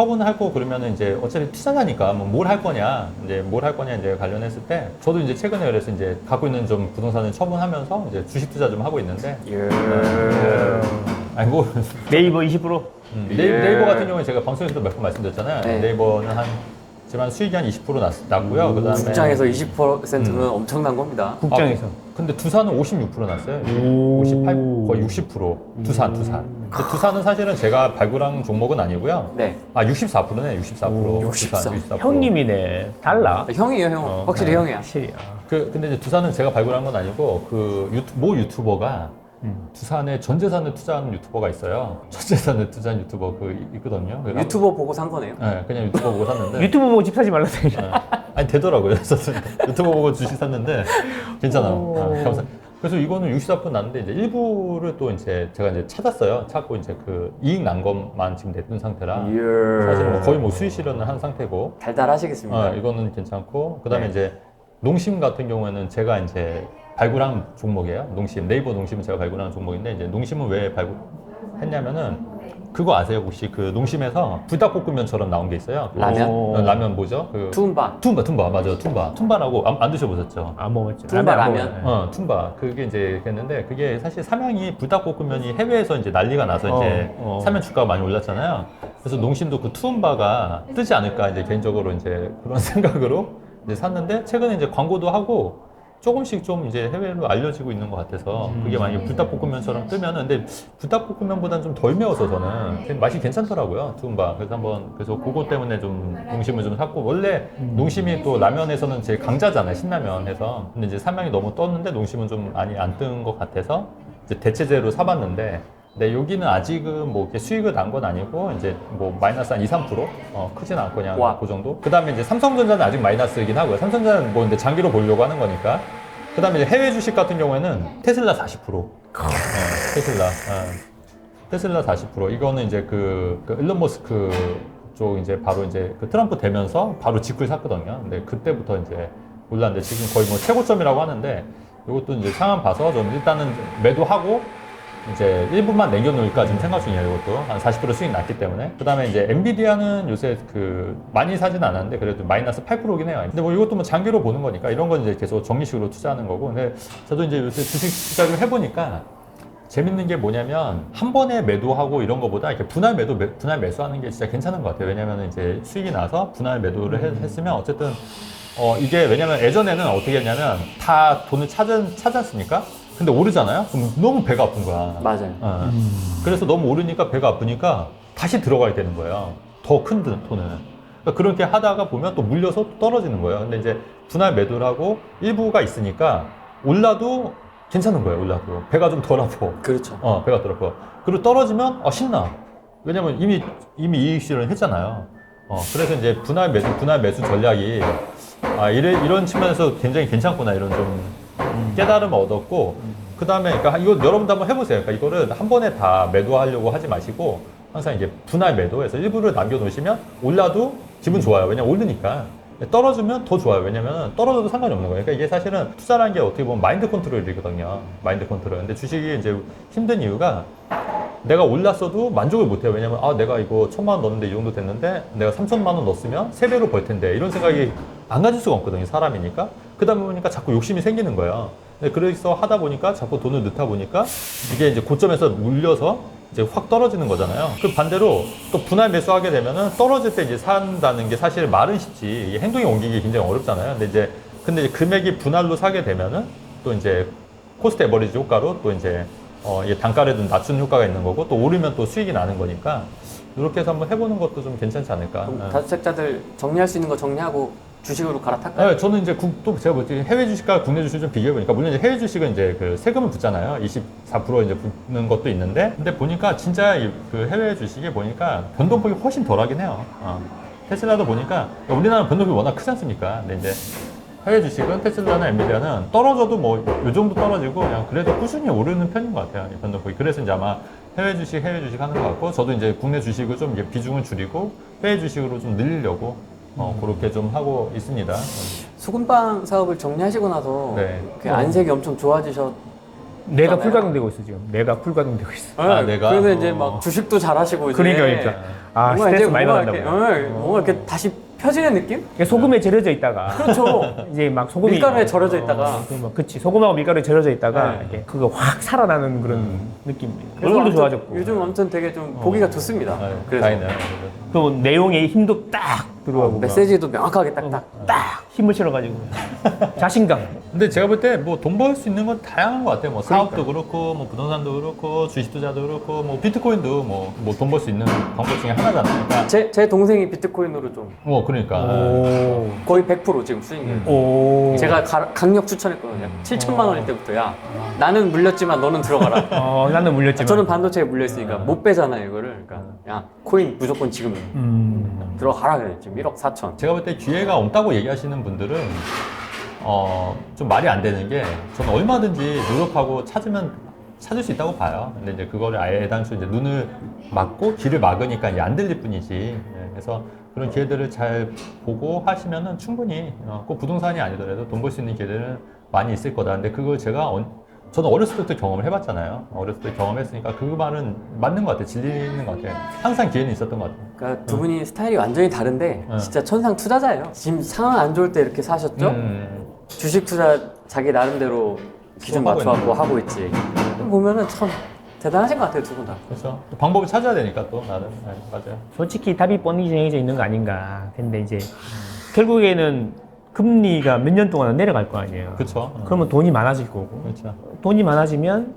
처분할 거 그러면은 이제 어차피 투자자니까 뭐뭘할 거냐 이제 뭘 할 거냐 이제 관련했을 때 저도 이제 최근에 그래서 이제 갖고 있는 좀 부동산을 처분하면서 이제 주식 투자 좀 하고 있는데 예. 아니 뭐 네이버 20%? 음, 예. 네이, 네이버 같은 경우에 제가 방송에서도 몇 번 말씀드렸잖아요. 네. 네이버는 한 지만 수익이 한 20% 났, 났고요. 그다음에 국장에서 20%는 음. 엄청난 겁니다. 국장에서. 아, 근데 두산은 56% 났어요. 오. 58 거의 60% 두산 두산. 근데 두산은 사실은 제가 발굴한 종목은 아니고요. 네. 아 64%네 64%. 오, 두산, 64. 64%. 형님이네. 달라. 형이에요, 형. 어, 확실히 네. 형이야. 확실히. 그 근데 이제 두산은 제가 발굴한 건 아니고 그 유튜, 모 유튜버가 음. 두산에 전 재산을 투자하는 유튜버가 있어요. 전 재산을 투자한 유튜버 그 있거든요. 그래서 유튜버 보고 산 거네요. 네, 그냥 유튜버 보고 샀는데. 유튜브 보고 집 사지 말라 생각. 네. 아니 되더라고요. 그래서 유튜브 보고 주식 샀는데 괜찮아. 오. 아, 감사. 그래서 이거는 64% 났는데 이제 일부를 또 이제 제가 이제 찾았어요. 찾고 이제 그 이익 난 것만 지금 내둔 상태라 예. 사실 뭐 거의 뭐 수익 실현을 한 상태고 달달하시겠습니다. 어, 이거는 괜찮고 그다음에 네. 이제 농심 같은 경우에는 제가 이제 발굴한 종목이에요. 농심 네이버 농심은 제가 발굴한 종목인데 이제 농심은 왜 발굴 했냐면은 그거 아세요? 혹시 그 농심에서 불닭볶음면처럼 나온 게 있어요. 그 라면? 어, 라면 뭐죠? 그 투움바. 툼바 툼바 맞아요. 툼바 툼바라고 안, 안 드셔보셨죠? 안 먹었죠. tumba 안 라면? 먹어요. 어, 툼바. 그게 이제 했는데 그게 사실 삼양이 불닭볶음면이 해외에서 이제 난리가 나서 어, 이제 어. 삼양 주가가 많이 올랐잖아요. 그래서 농심도 그 투움바가 뜨지 않을까 이제 개인적으로 이제 그런 생각으로 이제 샀는데 최근에 이제 광고도 하고 조금씩 좀 이제 해외로 알려지고 있는 것 같아서 그게 만약에 불닭볶음면처럼 뜨면은 근데 불닭볶음면보다는 좀 덜 매워서 저는 맛이 괜찮더라고요 투움바 그래서 한번 그래서 그거 때문에 좀 농심을 좀 샀고 원래 농심이 또 라면에서는 제일 강자잖아요 신라면에서. 근데 이제 삼양이 너무 떴는데 농심은 좀 많이 안 뜬 것 같아서 이제 대체제로 사봤는데 네, 여기는 아직은 뭐 이렇게 수익을 난 건 아니고 이제 뭐 마이너스 한 2, 3% 어, 크진 않고 그냥 와. 그 정도. 그다음에 이제 삼성전자는 아직 마이너스이긴 하고요. 삼성전자는 뭐 이제 장기로 보려고 하는 거니까. 그다음에 이제 해외 주식 같은 경우에는 테슬라 40%. 어, 테슬라. 어. 테슬라 40%. 이거는 이제 그, 그 일론 머스크 쪽 이제 바로 이제 그 트럼프 되면서 바로 직후에 샀거든요. 근데 그때부터 이제 올랐는데 지금 거의 뭐 최고점이라고 하는데 이것도 이제 상황 봐서 좀 일단은 매도하고 이제 일부만 남겨놓을까 지금 생각 중이에요, 이것도. 한 40% 수익 났기 때문에. 그 다음에 이제 엔비디아는 요새 그, 많이 사진 않았는데 그래도 마이너스 8%긴 해요. 근데 뭐 이것도 뭐 장기로 보는 거니까 이런 건 이제 계속 정리식으로 투자하는 거고. 근데 저도 이제 요새 주식 투자를 해보니까 재밌는 게 뭐냐면 한 번에 매도하고 이런 거보다 이렇게 분할 매도, 매- 분할 매수하는 게 진짜 괜찮은 것 같아요. 왜냐면 이제 수익이 나서 분할 매도를 했, 했으면 어쨌든 어, 이게 왜냐면 예전에는 어떻게 했냐면 다 돈을 찾은, 찾았으니까 근데 오르잖아요? 그럼 너무 배가 아픈 거야. 맞아요. 어. 그래서 너무 오르니까 배가 아프니까 다시 들어가야 되는 거예요. 더 큰 돈은. 그러니까 그렇게 하다가 보면 또 물려서 또 떨어지는 거예요. 근데 이제 분할 매도를 하고 일부가 있으니까 올라도 괜찮은 거예요. 올라도. 배가 좀 덜 아파. 그렇죠. 어, 배가 덜 아파. 그리고 떨어지면 아, 신나. 왜냐면 이미, 이미 이익 실현을 했잖아요. 어, 그래서 이제 분할 매수, 분할 매수 전략이 아, 이래, 이런 측면에서 굉장히 괜찮구나. 이런 좀 깨달음을 얻었고, 그 다음에, 그러니까 이거 여러분도 한번 해보세요. 그러니까 이거를 한 번에 다 매도하려고 하지 마시고, 항상 이제 분할 매도해서 일부를 남겨놓으시면 올라도 기분 좋아요. 왜냐면 오르니까. 떨어지면 더 좋아요. 왜냐면 떨어져도 상관이 없는 거예요. 그러니까 이게 사실은 투자라는 게 어떻게 보면 마인드 컨트롤이거든요. 마인드 컨트롤. 근데 주식이 이제 힘든 이유가 내가 올랐어도 만족을 못해요. 왜냐면 아 내가 이거 천만 원 넣었는데 이 정도 됐는데 내가 삼천만 원 넣었으면 세 배로 벌 텐데 이런 생각이 안 가질 수가 없거든요. 사람이니까. 그러다 보니까 자꾸 욕심이 생기는 거예요. 그래서 하다 보니까 자꾸 돈을 넣다 보니까 이게 이제 고점에서 물려서 이제 확 떨어지는 거잖아요. 그 반대로 또 분할 매수하게 되면은 떨어질 때 이제 산다는 게 사실 말은 쉽지 이게 행동에 옮기기 굉장히 어렵잖아요. 근데 이제 근데 이제 금액이 분할로 사게 되면은 또 이제 코스트 에버리지 효과로 또 이제 어, 이게 단가를 좀 낮추는 효과가 있는 거고 또 오르면 또 수익이 나는 거니까 이렇게 해서 한번 해보는 것도 좀 괜찮지 않을까. 그럼 예. 다주택자들 정리할 수 있는 거 정리하고 주식으로 갈아탈까요? 네, 저는 이제 국, 또 제가 뭐 해외 주식과 국내 주식 좀 비교해 보니까 물론 이제 해외 주식은 이제 그 세금을 붙잖아요. 24% 이제 붙는 것도 있는데 근데 보니까 진짜 이 그 해외 주식이 보니까 변동폭이 훨씬 덜하긴 해요. 어. 테슬라도 보니까 우리나라 변동폭이 워낙 크지 않습니까? 근데 이제 해외 주식은 테슬라나 엔비디아는 떨어져도 뭐 요 정도 떨어지고 그냥 그래도 꾸준히 오르는 편인 것 같아요. 이 변동폭이. 그래서 이제 아마 해외 주식, 해외 주식 하는 것 같고 저도 이제 국내 주식을 좀 이제 비중을 줄이고 해외 주식으로 좀 늘리려고 어, 그렇게 좀 하고 있습니다. 수금방 사업을 정리하시고 나서 네. 그 안색이 엄청 좋아지셨다고 내가. 불가능되고 있어 지금. 내가 불가능되고 있어. 네, 아, 내가? 그래서 이제 어. 막 주식도 잘하시고 이제 그러니까, 그러니까. 아, 뭔가 스트레스 이제 많이 뭔가 받는다고. 이렇게, 어, 뭔가 이렇게 다시 펴지는 느낌? 소금에 절여져 있다가 그렇죠. 이제 막 소금이 밀가루에 절여져 있다가. 어, 그 막, 그치 소금하고 밀가루에 절여져 있다가 네. 이렇게 그거 확 살아나는 그런 느낌. 그래서 얼굴도 아무튼 좋아졌고. 요즘 아무튼 되게 좀 보기가 좋습니다. 아, 그래서 다행이네요. 그 내용에 힘도 딱 들어가고 막 메시지도 명확하게 딱딱. 딱 힘을 실어가지고 자신감. 근데 제가 볼 때 뭐 돈 벌 수 있는 건 다양한 것 같아요. 뭐 그러니까. 사업도 그렇고, 뭐 부동산도 그렇고, 주식 투자도 그렇고, 뭐 비트코인도 뭐 돈 벌 수 있는 방법 중에 하나잖아요. 그러니까 제, 제 동생이 비트코인으로 좀 뭐 그러니까 오. 거의 100% 지금 수익률. 음. 오. 제가 가- 강력 추천했거든요. 7천만 원일 때부터 야 나는 물렸지만 너는 들어가라. 어, 나는 물렸지만. 저는 반도체에 물려 있으니까 못 빼잖아요 이거를. 그러니까 야 코인 무조건 지금 음. 들어가라 그래. 지금 1억 4천. 제가 볼 때 기회가 없다고 얘기하시는 분들은 어, 좀 말이 안 되는 게 저는 얼마든지 노력하고 찾으면 찾을 수 있다고 봐요. 근데 이제 그거를 아예 애당초 이제 눈을 막고 귀를 막으니까 이제 안 들릴 뿐이지. 예, 그래서 그런 기회들을 잘 보고 하시면은 충분히 어, 꼭 부동산이 아니더라도 돈 벌 수 있는 기회들은 많이 있을 거다. 근데 그걸 제가 언- 저는 어렸을 때부터 경험을 해봤잖아요. 어렸을 때 경험했으니까 그 말은 맞는 것 같아요. 진리는 것 같아요. 항상 기회는 있었던 것 같아요. 그러니까 두 분이 스타일이 완전히 다른데 어. 진짜 천상 투자자예요. 지금 상황 안 좋을 때 이렇게 사셨죠? 음, 주식 투자 자기 나름대로 기준 하고 맞춰갖고 하고 있지. 보면은 참 대단하신 것 같아요 두 분 다. 그렇죠. 또 방법을 찾아야 되니까 또 나는 네, 맞아요. 솔직히 답이 뻔히 정해져 있는 거 아닌가. 근데 이제 결국에는 금리가 몇 년 동안 내려갈 거 아니에요. 그렇죠. 그러면 돈이 많아질 거고. 그렇죠. 돈이 많아지면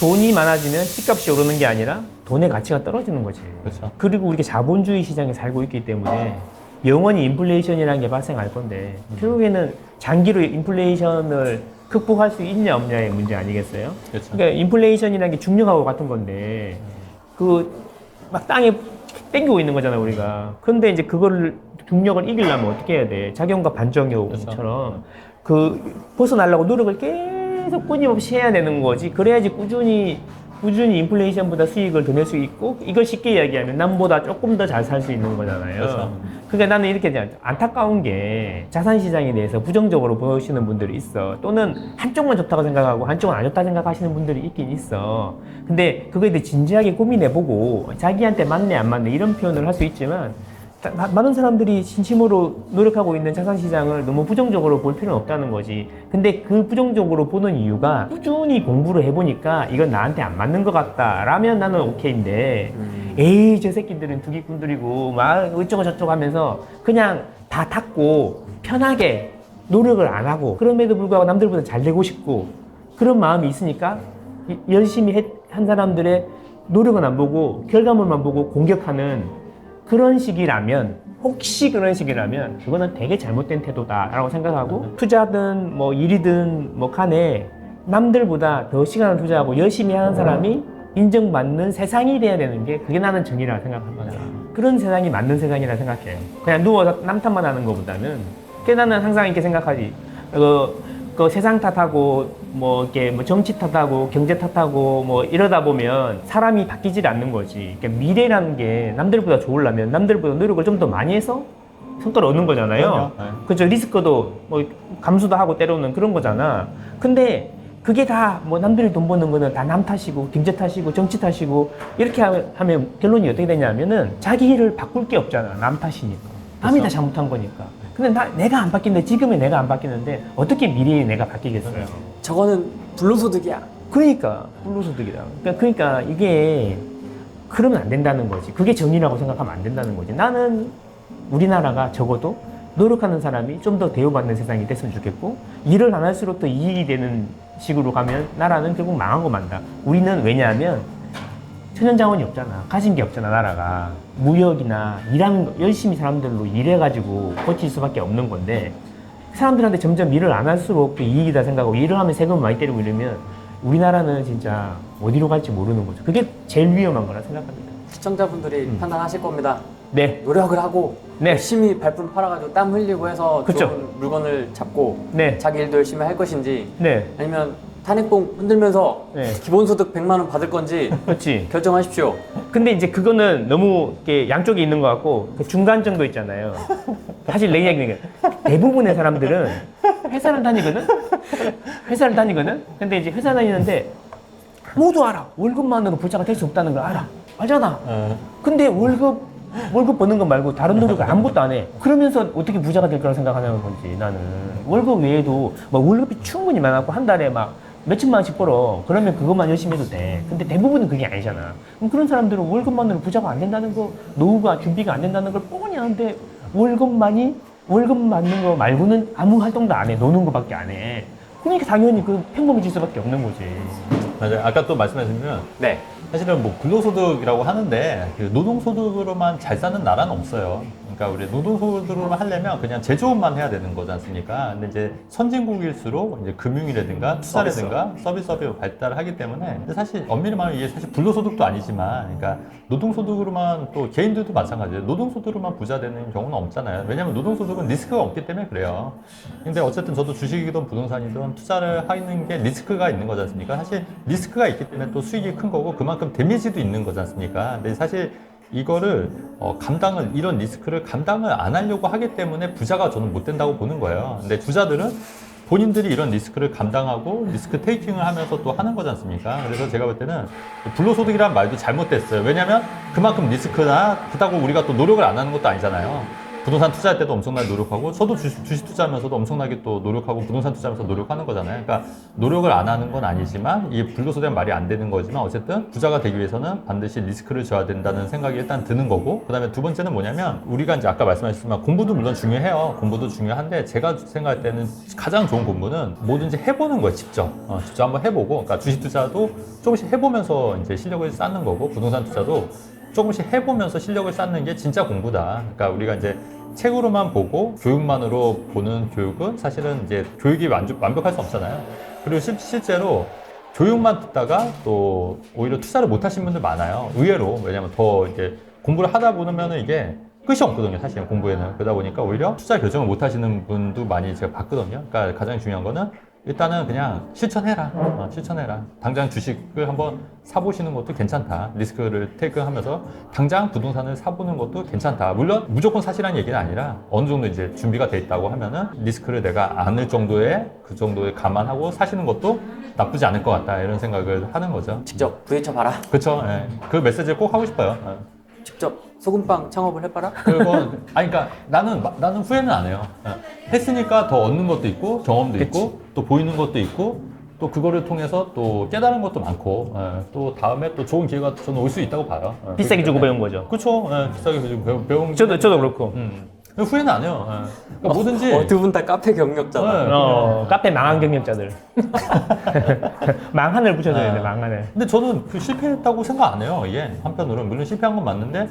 돈이 많아지면 집값이 오르는 게 아니라 돈의 가치가 떨어지는 거지. 그렇죠. 그리고 우리가 자본주의 시장에 살고 있기 때문에 영원히 인플레이션이라는 게 발생할 건데 결국에는 장기로 인플레이션을 극복할 수 있냐 없냐의 문제 아니겠어요? 그렇죠. 그러니까 인플레이션이라는 게 중력하고 같은 건데 그 막 땅에 땡기고 있는 거잖아 우리가. 그런데 이제 그거를 중력을 이기려면 어떻게 해야 돼? 작용과 반작용처럼 그 벗어나려고 노력을 계속 끊임없이 해야 되는 거지. 그래야지 꾸준히 꾸준히 인플레이션보다 수익을 더 낼 수 있고 이걸 쉽게 이야기하면 남보다 조금 더 잘 살 수 있는 거잖아요. 그렇죠. 그러니까 나는 이렇게 안타까운 게 자산 시장에 대해서 부정적으로 보시는 분들이 있어. 또는 한쪽만 좋다고 생각하고 한쪽은 안 좋다 생각하시는 분들이 있긴 있어. 근데 그거에 대해 진지하게 고민해보고 자기한테 맞네 안 맞네 이런 표현을 할 수 있지만 많은 사람들이 진심으로 노력하고 있는 자산 시장을 너무 부정적으로 볼 필요는 없다는 거지. 근데 그 부정적으로 보는 이유가 꾸준히 공부를 해보니까 이건 나한테 안 맞는 것 같다 라면 나는 오케이인데 에이 저 새끼들은 두기꾼들이고 막 어쩌고 저쩌고 하면서 그냥 다 탔고 편하게 노력을 안 하고 그럼에도 불구하고 남들보다 잘 되고 싶고 그런 마음이 있으니까 이- 열심히 했- 한 사람들의 노력은 안 보고 결과물만 보고 공격하는 그런 식이라면 혹시 그런 식이라면 그거는 되게 잘못된 태도다라고 생각하고 투자든 뭐 일이든 뭐 간에 남들보다 더 시간을 투자하고 열심히 하는 사람이 인정받는 세상이 돼야 되는 게 그게 나는 정의라고 생각합니다. 그런 세상이 맞는 세상이라 생각해요. 그냥 누워서 남탓만 하는 것보다는 그 나는 항상 이렇게 생각하지. 그, 그 세상 탓하고 뭐 이렇게 뭐 정치 탓하고 경제 탓하고 뭐 이러다 보면 사람이 바뀌질 않는 거지. 그러니까 미래라는 게 남들보다 좋으려면 남들보다 노력을 좀 더 많이 해서 성과를 얻는 거잖아요. 네. 그죠 리스크도 뭐 감수도 하고 때로는 그런 거잖아. 근데 그게 다 뭐 남들이 돈 버는 거는 다 남 탓이고 경제 탓이고 정치 탓이고 이렇게 하- 하면 결론이 어떻게 되냐면은 자기 일을 바꿀 게 없잖아. 남 탓이니까. 남이 다 그렇죠. 잘못한 거니까. 근데 나, 내가 안 바뀌는데 지금의 내가 안 바뀌는데 어떻게 미래의 내가 바뀌겠어요? 저거는 불로소득이야. 그러니까 불로소득이다. 그러니까, 그러니까 이게 그러면 안 된다는 거지. 그게 정의라고 생각하면 안 된다는 거지. 나는 우리나라가 적어도 노력하는 사람이 좀 더 대우받는 세상이 됐으면 좋겠고 일을 안 할수록 더 이익이 되는 식으로 가면 나라는 결국 망하고 만다. 우리는 왜냐하면 천연자원이 없잖아. 가진 게 없잖아, 나라가. 무역이나 일하는 거, 열심히 사람들로 일해가지고 버틸 수밖에 없는 건데, 사람들한테 점점 일을 안 할수록 그 이익이다 생각하고, 일을 하면 세금 많이 때리고 이러면, 우리나라는 진짜 어디로 갈지 모르는 거죠. 그게 제일 위험한 거라 생각합니다. 시청자분들이 음. 판단하실 겁니다. 네. 노력을 하고 네. 열심히 발품 팔아가지고 땀 흘리고 해서 그쵸. 좋은 물건을 잡고 네. 자기 일도 열심히 할 것인지 네. 아니면 탄핵봉 흔들면서 네. 기본소득 100만 원 받을 건지 그렇지. 결정하십시오. 근데 이제 그거는 너무 이렇게 양쪽에 있는 것 같고 그 중간 정도 있잖아요. 사실 내 이야기는 게 대부분의 사람들은 회사를 다니거든. 회사를 다니거든. 근데 이제 회사 다니는데 모두 알아. 월급만으로 부자가 될 수 없다는 걸 알아. 알잖아. 예. 근데 월급 월급 버는 거 말고 다른 노력을 아무것도 안 해. 그러면서 어떻게 부자가 될 거라고 생각하는 건지 나는 월급 외에도 막 월급이 충분히 많았고 한 달에 막 몇천만 원씩 벌어. 그러면 그것만 열심히 해도 돼. 근데 대부분은 그게 아니잖아. 그럼 그런 사람들은 월급만으로 부자가 안 된다는 거, 노후가 준비가 안 된다는 걸 뻔히 아는데 월급만이 월급 받는 거 말고는 아무 활동도 안 해. 노는 거밖에 안 해. 그러니까 당연히 그 평범해질 수밖에 없는 거지. 맞아요. 아까 또 말씀하시면 네. 사실은 뭐 근로소득이라고 하는데 그 노동소득으로만 잘 사는 나라는 없어요. 그러니까 우리 노동소득으로만 하려면 그냥 제조업만 해야 되는 거지 않습니까? 근데 이제 선진국일수록 이제 금융이라든가 투자라든가 서비스업이 발달하기 때문에 사실 엄밀히 말하면 이게 사실 불로소득도 아니지만 그러니까 노동소득으로만 또 개인들도 마찬가지예요. 노동소득으로만 부자 되는 경우는 없잖아요. 왜냐하면 노동소득은 리스크가 없기 때문에 그래요. 근데 어쨌든 저도 주식이든 부동산이든 투자를 하는 게 리스크가 있는 거지 않습니까? 사실 리스크가 있기 때문에 또 수익이 큰 거고 그만큼 데미지도 있는 거지 않습니까? 근데 사실 이거를 어, 감당을 이런 리스크를 감당을 안 하려고 하기 때문에 부자가 저는 못 된다고 보는 거예요. 근데 부자들은 본인들이 이런 리스크를 감당하고 리스크 테이킹을 하면서 또 하는 거지 않습니까? 그래서 제가 볼 때는 불로소득이라는 말도 잘못됐어요. 왜냐하면 그만큼 리스크나 그렇다고 우리가 또 노력을 안 하는 것도 아니잖아요. 부동산 투자할 때도 엄청나게 노력하고 저도 주식, 주식 투자하면서도 엄청나게 또 노력하고 부동산 투자하면서 노력하는 거잖아요. 그러니까 노력을 안 하는 건 아니지만 이게 불로소득 말이 안 되는 거지만 어쨌든 부자가 되기 위해서는 반드시 리스크를 져야 된다는 생각이 일단 드는 거고 그다음에 두 번째는 뭐냐면 우리가 이제 아까 말씀하셨지만 공부도 물론 중요해요. 공부도 중요한데 제가 생각할 때는 가장 좋은 공부는 뭐든지 해보는 거예요. 직접 어, 직접 한번 해보고 그러니까 주식 투자도 조금씩 해보면서 이제 실력을 쌓는 거고 부동산 투자도 조금씩 해보면서 실력을 쌓는 게 진짜 공부다. 그러니까 우리가 이제 책으로만 보고 교육만으로 보는 교육은 사실은 이제 교육이 완전, 완벽할 수 없잖아요. 그리고 실, 실제로 교육만 듣다가 또 오히려 투자를 못 하신 분들 많아요. 의외로. 왜냐면 더 이제 공부를 하다 보면은 이게 끝이 없거든요. 사실은 공부에는. 그러다 보니까 오히려 투자 결정을 못 하시는 분도 많이 제가 봤거든요. 그러니까 가장 중요한 거는 일단은 그냥 실천해라. 어, 실천해라. 당장 주식을 한번 사보시는 것도 괜찮다. 리스크를 테이크하면서 당장 부동산을 사보는 것도 괜찮다. 물론 무조건 사시라는 얘기는 아니라 어느 정도 이제 준비가 돼 있다고 하면은 리스크를 내가 안을 정도의 그 정도에 감안하고 사시는 것도 나쁘지 않을 것 같다. 이런 생각을 하는 거죠. 직접 부딪혀봐라. 그렇죠. 예. 그 메시지를 꼭 하고 싶어요. 예. 직접 소금빵 창업을 해봐라. 그리고 아니 그러니까 나는 마- 나는 후회는 안 해요. 예. 했으니까 더 얻는 것도 있고 경험도 있고 또 보이는 것도 있고 또 그거를 통해서 또 깨달은 것도 많고 예. 또 다음에 또 좋은 기회가 저는 올 수 있다고 봐요. 예. 비싸게 주고 배운 거죠. 그렇죠. 예. 비싸게 배운, 배운 저도 저도 그렇고. 음. 후회는 안 해요. 예. 그러니까 뭐든지 어, 두 분 다 카페 경력자다. 네. 어, 카페 망한 경력자들. 망한을 붙여줘야 돼, 아. 망한을. 근데 저는 그 실패했다고 생각 안 해요. 이게 한편으로는 물론 실패한 건 맞는데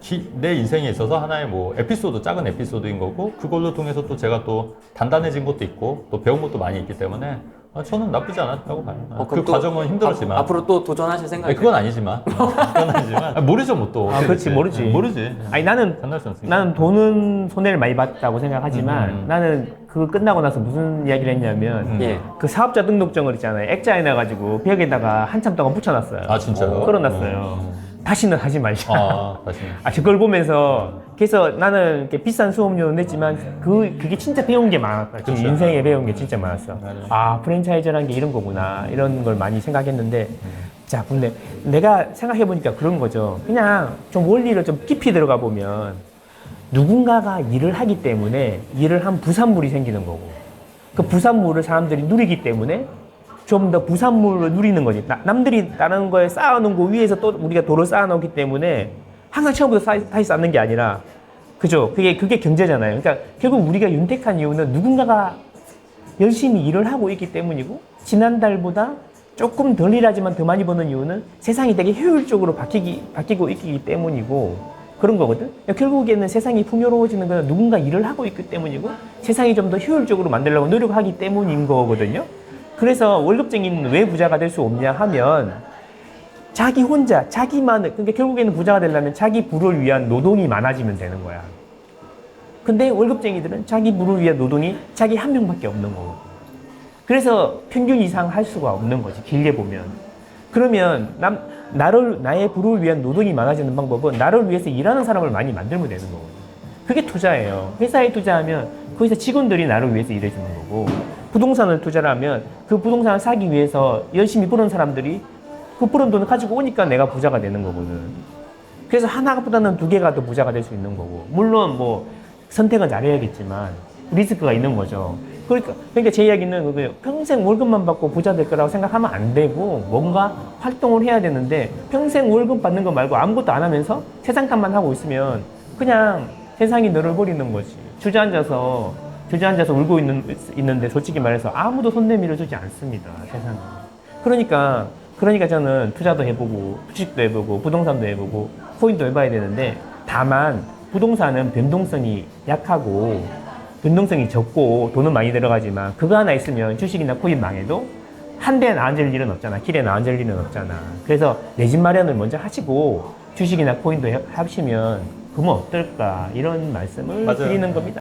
기- 내 인생에 있어서 하나의 뭐 에피소드 작은 에피소드인 거고 그걸로 통해서 또 제가 또 단단해진 것도 있고 또 배운 것도 많이 있기 때문에 아, 저는 나쁘지 않았다고 봐요. 아, 어, 그 그럼 또 과정은 힘들었지만 앞, 으로 또 도전하실 생각 아니, 그건 아니지만 그건 아니지만 아, 모르죠 뭐 또. 아, 그렇지, 모르지. 모르지. 아니, 나는, 단단할 수 없으니까. 나는 돈은 손해를 많이 봤다고 생각하지만 음, 음. 나는 그거 끝나고 나서 무슨 이야기를 했냐면 음. 예. 그 사업자 등록증을 있잖아요. 액자 해놔가지고 벽에다가 한참 동안 붙여놨어요. 아 진짜요? 끌어놨어요. 음. 다시는 하지 말자. 아 다시. 아, 그걸 보면서 그래서 나는 이렇게 비싼 수업료는 냈지만 그 그게 진짜 배운 게 많았다. 그쵸. 인생에 배운 게 진짜 많았어. 맞아요. 아 프랜차이즈라는 게 이런 거구나 이런 걸 많이 생각했는데 자 근데 내가 생각해 보니까 그런 거죠. 그냥 좀 원리를 좀 깊이 들어가 보면 누군가가 일을 하기 때문에 일을 한 부산물이 생기는 거고 그 부산물을 사람들이 누리기 때문에 좀 더 부산물을 누리는 거지. 나- 남들이 다른 거에 쌓아놓은 거 위에서 또 우리가 돌을 쌓아놓기 때문에 항상 처음부터 쌓- 다시 쌓는 게 아니라 그죠? 그게 그게 경제잖아요. 그러니까 결국 우리가 윤택한 이유는 누군가가 열심히 일을 하고 있기 때문이고 지난달보다 조금 덜 일하지만 더 많이 버는 이유는 세상이 되게 효율적으로 바뀌기, 바뀌고 있기 때문이고 그런 거거든. 그러니까 결국에는 세상이 풍요로워지는 건 누군가 일을 하고 있기 때문이고 세상이 좀 더 효율적으로 만들려고 노력하기 때문인 거거든요. 그래서 월급쟁이는 왜 부자가 될 수 없냐 하면 자기 혼자, 자기만을, 그러니까 결국에는 부자가 되려면 자기 부를 위한 노동이 많아지면 되는 거야. 근데 월급쟁이들은 자기 부를 위한 노동이 자기 한 명밖에 없는 거고. 그래서 평균 이상 할 수가 없는 거지, 길게 보면. 그러면 남, 나를, 나의 부를 위한 노동이 많아지는 방법은 나를 위해서 일하는 사람을 많이 만들면 되는 거거든요. 그게 투자예요. 회사에 투자하면 그 회사 직원들이 나를 위해서 일해주는 거고, 부동산을 투자를 하면 그 부동산을 사기 위해서 열심히 버는 사람들이 그 벌은 돈을 가지고 오니까 내가 부자가 되는 거거든. 그래서 하나보다는 두 개가 더 부자가 될 수 있는 거고. 물론 뭐 선택은 잘해야겠지만 리스크가 있는 거죠. 그러니까, 그러니까 제 이야기는 그 평생 월급만 받고 부자 될 거라고 생각하면 안 되고 뭔가 활동을 해야 되는데 평생 월급 받는 거 말고 아무것도 안 하면서 세상값만 하고 있으면 그냥 세상이 너를 버리는 거지. 주저앉아서 주저앉아서 울고 있는, 있는데 솔직히 말해서 아무도 손 내밀어 주지 않습니다. 세상에. 그러니까 그러니까 저는 투자도 해보고 주식도 해보고 부동산도 해보고 코인도 해봐야 되는데 다만 부동산은 변동성이 약하고 변동성이 적고 돈은 많이 들어가지만 그거 하나 있으면 주식이나 코인 망해도 한 대에 앉을 일은 없잖아. 길에 앉을 일은 없잖아. 그래서 내 집 마련을 먼저 하시고 주식이나 코인도 해- 하시면 그러면 어떨까 이런 말씀을 맞아요. 드리는 겁니다.